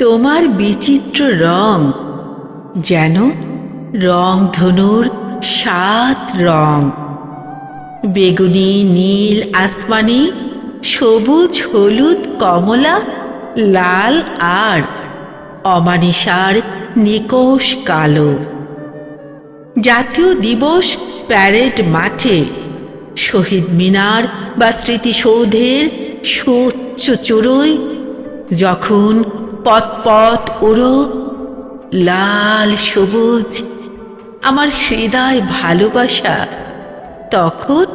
তোমার বিচিত্র রং যেন রং ধনুর সাত রং। বেগুনি, নীল, আসমানি, সবুজ, হলুদ, কমলা, লাল, আর অমানিসার নিকোষ কালো। জাতীয় দিবস প্যারেড মাঠে, শহীদ মিনার বা স্মৃতিসৌধের সুচ্চ চুরোয় যখন পথ উড়ো, লাল সবুজ, আমার হৃদয় ভালোবাসা, তখন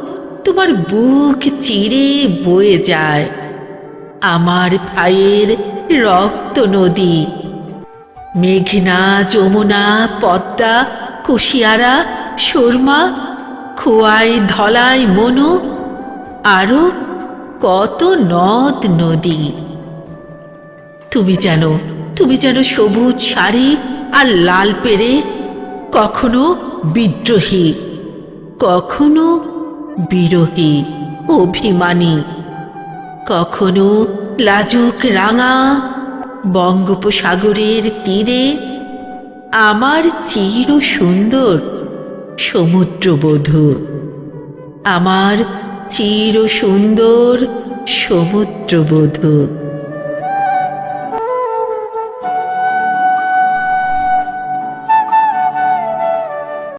তোমার বুক চিরে বয়ে যায় আমার ভাইয়ের রক্ত নদী। মেঘনা যমুনা, পদ্মা, কুশিয়ারা, সুরমা, খোয়াই ধলাই মনু, আরও কত নদ নদী। তুমি যেন তুমি যেন সবুজ শাড়ি আর লাল পেরে কখনো বিদ্রোহী, কখনো বিরোহী, অভিমানী, কখনো লাজুক রাঙা বঙ্গোপসাগরের তীরে আমার চির সুন্দর সমুদ্রবধূ, আমার চির সুন্দর সমুদ্রবধূ।